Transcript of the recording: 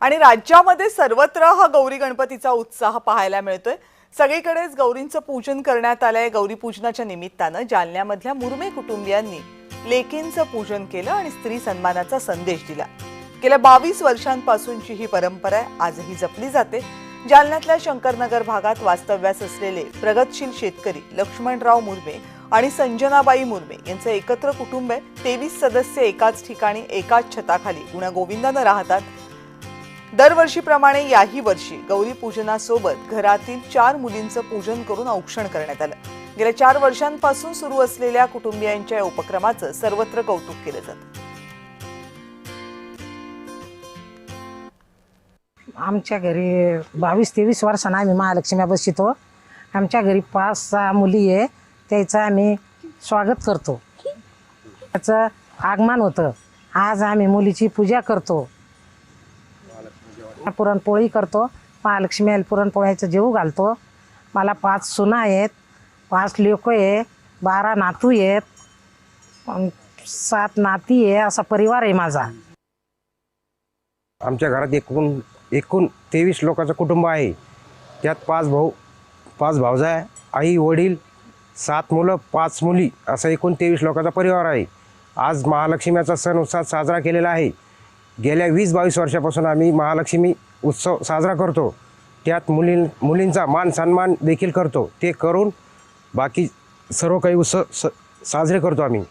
आणि राज्यामध्ये सर्वत्र हा गौरी गणपतीचा उत्साह पाहायला मिळतोय. सगळीकडेच गौरींचं पूजन करण्यात आलंय. गौरी पूजनाच्या निमित्तानं जालन्यामधल्या मुरमे कुटुंबियांनी लेकींचं पूजन केलं आणि स्त्री सन्मानाचा संदेश दिला. गेल्या बावीस वर्षांपासूनची ही परंपरा आहे, आजही जपली जाते. जालन्यातल्या शंकरनगर भागात वास्तव्यास असलेले प्रगतशील शेतकरी लक्ष्मणराव मुर्मे आणि संजनाबाई मुर्मे यांचं एकत्र कुटुंब आहे. तेवीस सदस्य एकाच ठिकाणी एकाच छताखाली. गुण्यागोविंदानं राहतात. दरवर्षीप्रमाणे याही वर्षी गौरी पूजनासोबत घरातील चार मुलींचं पूजन करून औक्षण करण्यात आलं. गेल्या चार वर्षांपासून सुरू असलेल्या कुटुंबियांच्या या उपक्रमाचं सर्वत्र कौतुक केलं जातं. आमच्या घरी बावीस तेवीस वर्षांना आम्ही महालक्ष्म्या बसितो. आमच्या घरी पाच सहा मुली आहे. त्याचं आम्ही स्वागत करतो. त्याचं आगमन होतं. आज आम्ही मुलीची पूजा करतो. पुरणपोळी करतो. महालक्ष्मी पुरणपोळ्याचं जीव घालतो. मला पाच सुना आहेत. पाच लोक आहे बारा नातू आहेत. सात नाती आहे. असा परिवार आहे माझा. आमच्या घरात एकूण एकूण तेवीस लोकांचं कुटुंब आहे. त्यात पाच भाऊ पाच भावजा आई वडील सात मुलं पाच मुली असं एकूण तेवीस लोकांचा परिवार आहे. आज महालक्ष्मीचा सण उत्साह साजरा केलेला आहे. गेल्या वीस बावीस वर्षापासून आम्ही महालक्ष्मी उत्सव साजरा करतो. त्यात मुली मुलींचा मान सन्मान देखील करतो. ते करून बाकी सर्व काही उत्सव स साजरे करतो आम्ही.